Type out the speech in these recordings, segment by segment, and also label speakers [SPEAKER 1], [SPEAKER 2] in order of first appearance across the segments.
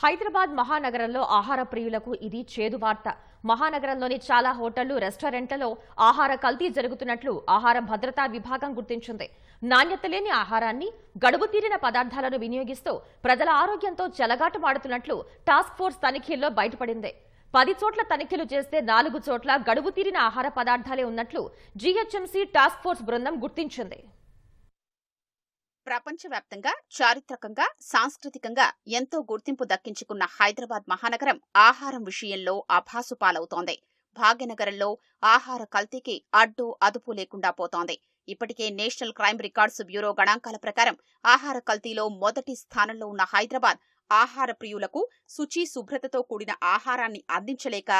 [SPEAKER 1] హైదరాబాద్ మహానగరంలో ఆహార ప్రియులకు ఇది చేదు వార్త. మహానగరంలోని చాలా హోటళ్ళు రెస్టారెంట్లలో ఆహార కల్తీ జరుగుతున్నట్లు ఆహార భద్రతా విభాగం గుర్తించింది. నాణ్యత లేని ఆహారాన్ని గడువు తీరిన పదార్థాలను వినియోగిస్తూ ప్రజల ఆరోగ్యంతో చెలగాటమాడుతున్నట్లు టాస్క్ ఫోర్స్ తనిఖీల్లో బయటపడింది. పది చోట్ల తనిఖీలు చేస్తే నాలుగు చోట్ల గడువు తీరిన ఆహార పదార్థాలే ఉన్నట్లు జీహెచ్ఎంసీ టాస్క్ ఫోర్స్ బృందం గుర్తించింది.
[SPEAKER 2] ప్రపంచవ్యాప్తంగా చారిత్రకంగా సాంస్కృతికంగా ఎంతో గుర్తింపు దక్కించుకున్న హైదరాబాద్ మహానగరం ఆహారం విషయంలో అభాసుపాలవుతోంది భాగ్యనగరంలో ఆహార కల్తీకి అడ్డు అదుపు లేకుండా పోతోంది. ఇప్పటికే నేషనల్ క్రైమ్ రికార్డ్స్ బ్యూరో గణాంకాల ప్రకారం ఆహార కల్తీలో మొదటి స్థానంలో ఉన్న హైదరాబాద్ ఆహార ప్రియులకు శుచి శుభ్రతతో కూడిన ఆహారాన్ని అందించలేక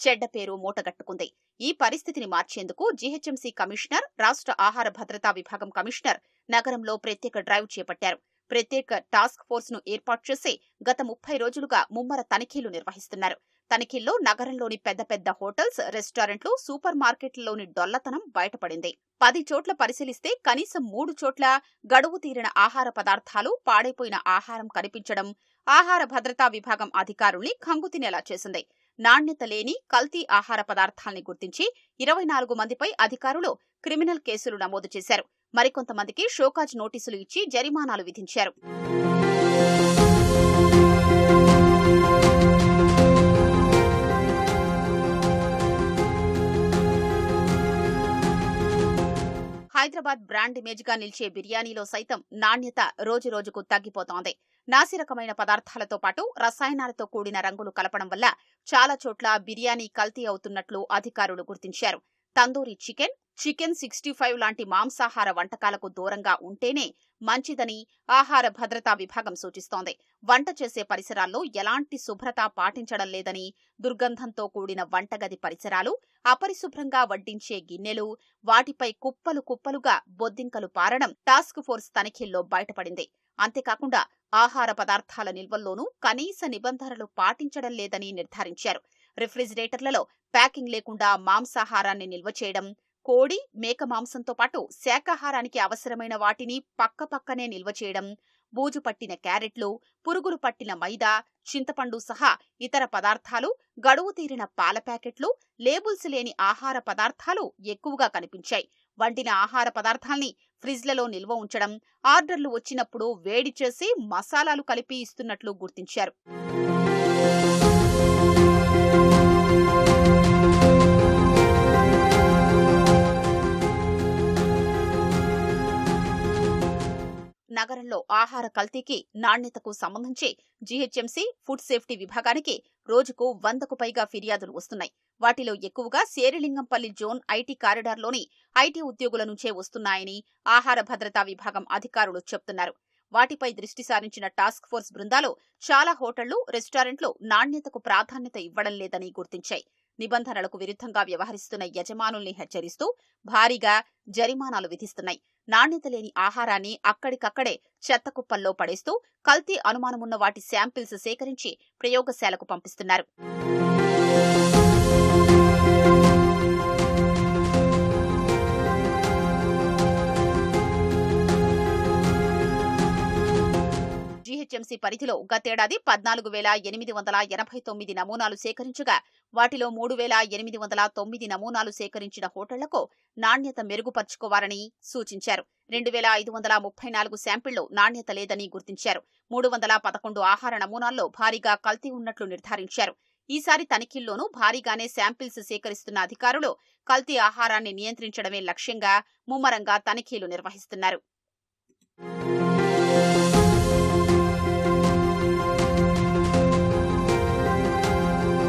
[SPEAKER 2] చెడ్డ పేరు మూటగట్టుకుంది. ఈ పరిస్థితిని మార్చేందుకు జీహెచ్ఎంసీ కమిషనర్ రాష్ట్ర ఆహార భద్రతా విభాగం కమిషనర్ నగరంలో ప్రత్యేక డ్రైవ్ చేపట్టారు. ప్రత్యేక టాస్క్ ఫోర్స్ను ఏర్పాటు చేసి గత ముప్పై రోజులుగా ముమ్మర తనిఖీలు నిర్వహిస్తున్నారు. తనిఖీల్లో నగరంలోని పెద్ద పెద్ద హోటల్స్ రెస్టారెంట్లు సూపర్ మార్కెట్లలోని డొల్లతనం బయటపడింది. పది చోట్ల పరిశీలిస్తే కనీసం మూడు చోట్ల గడువు తీరిన ఆహార పదార్థాలు పాడైపోయిన ఆహారం కనిపించడం ఆహార భద్రతా విభాగం అధికారుల్ని కంగుతినేలా చేసింది. నాణ్యత లేని కల్తీ ఆహార పదార్థాల్ని గుర్తించి ఇరవై నాలుగు మందిపై అధికారులు క్రిమినల్ కేసులు నమోదు చేశారు. మరికొంతమందికి షోకాజ్ నోటీసులు ఇచ్చి జరిమానాలు విధించారు. హైదరాబాద్ బ్రాండ్ ఇమేజ్గా నిలిచే బిర్యానీలో సైతం నాణ్యత రోజురోజుకు తగ్గిపోతోంది. నాసిరకమైన పదార్థాలతో పాటు రసాయనాలతో కూడిన రంగులు కలపడం వల్ల చాలా చోట్ల బిర్యానీ కల్తీ అవుతున్నట్లు అధికారులు గుర్తించారు. Tandoori chicken chicken sixty five లాంటి మాంసాహార వంటకాలకు దూరంగా ఉంటేనే మంచిదని ఆహార భద్రతా విభాగం సూచిస్తోంది. వంట చేసే పరిసరాల్లో ఎలాంటి శుభ్రత పాటించడం లేదని దుర్గంధంతో కూడిన వంటగది పరిసరాలు అపరిశుభ్రంగా వడ్డించే గిన్నెలు వాటిపై కుప్పలు కుప్పలుగా బొద్దింకలు పారడం టాస్క్ ఫోర్స్ తనిఖీల్లో బయటపడింది. అంతేకాకుండా ఆహార పదార్థాల నిల్వల్లోనూ కనీస నిబంధనలు పాటించడం లేదని నిర్ధారించారు. రిఫ్రిజిరేటర్లలో ప్యాకింగ్ లేకుండా మాంసాహారాన్ని నిల్వ చేయడం కోడి మేక మాంసంతో పాటు శాకాహారానికి అవసరమైన వాటిని పక్కపక్కనే నిల్వ చేయడం బూజు పట్టిన క్యారెట్లు పురుగులు పట్టిన మైదా చింతపండు సహా ఇతర పదార్థాలు గడువు తీరిన పాల ప్యాకెట్లు లేబుల్స్ లేని ఆహార పదార్థాలు ఎక్కువగా కనిపించాయి. వండిన ఆహార పదార్థాల్ని ఫ్రిజ్లలో నిల్వ ఉంచడం ఆర్డర్లు వచ్చినప్పుడు వేడి చేసి మసాలాలు కలిపి ఇస్తున్నట్లు గుర్తించారు. నగరంలో ఆహార కల్తీకి నాణ్యతకు సంబంధించి జీహెచ్ఎంసీ ఫుడ్ సేఫ్టీ విభాగానికి రోజుకు వందకు పైగా ఫిర్యాదులు వస్తున్నాయి. వాటిలో ఎక్కువగా శేరిలింగంపల్లి జోన్ ఐటీ కారిడార్లోని ఐటీ ఉద్యోగుల నుంచే వస్తున్నాయని ఆహార భద్రతా విభాగం అధికారులు చెప్తున్నారు. వాటిపై దృష్టి సారించిన టాస్క్ ఫోర్స్ బృందాలు చాలా హోటళ్ళు రెస్టారెంట్లు నాణ్యతకు ప్రాధాన్యత ఇవ్వడం లేదని గుర్తించాయి. నిబంధనలకు విరుద్ధంగా వ్యవహరిస్తున్న యజమానుల్ని హెచ్చరిస్తూ భారీగా జరిమానాలు విధిస్తున్నాయి. నాణ్యత లేని ఆహారాన్ని అక్కడికక్కడే చెత్త కుప్పల్లో పడేస్తూ కల్తీ అనుమానమున్న వాటి శాంపిల్స్ సేకరించి ప్రయోగశాలకు పంపిస్తున్నారు. జీహెచ్ఎంసీ పరిధిలో గతేడాది పద్నాలుగు వేల ఎనిమిది వందల ఎనభై తొమ్మిది నమూనాలు సేకరించగా వాటిలో మూడు వేల ఎనిమిది వందల తొమ్మిది నమూనాలు సేకరించిన హోటళ్ళకు నాణ్యత మెరుగుపరుచుకోవాలని సూచించారు. రెండు వేల ఐదు వందల ముప్పై నాలుగు శాంపిళ్ళు నాణ్యత లేదని గుర్తించారు. మూడు వందల పదకొండు ఆహార నమూనాల్లో భారీగా కల్తీ ఉన్నట్లు నిర్ధారించారు. ఈసారి తనిఖీల్లోనూ భారీగానే శాంపిల్స్ సేకరిస్తున్న అధికారులు కల్తీ ఆహారాన్ని నియంత్రించడమే లక్ష్యంగా ముమ్మరంగా తనిఖీలు నిర్వహిస్తున్నారు.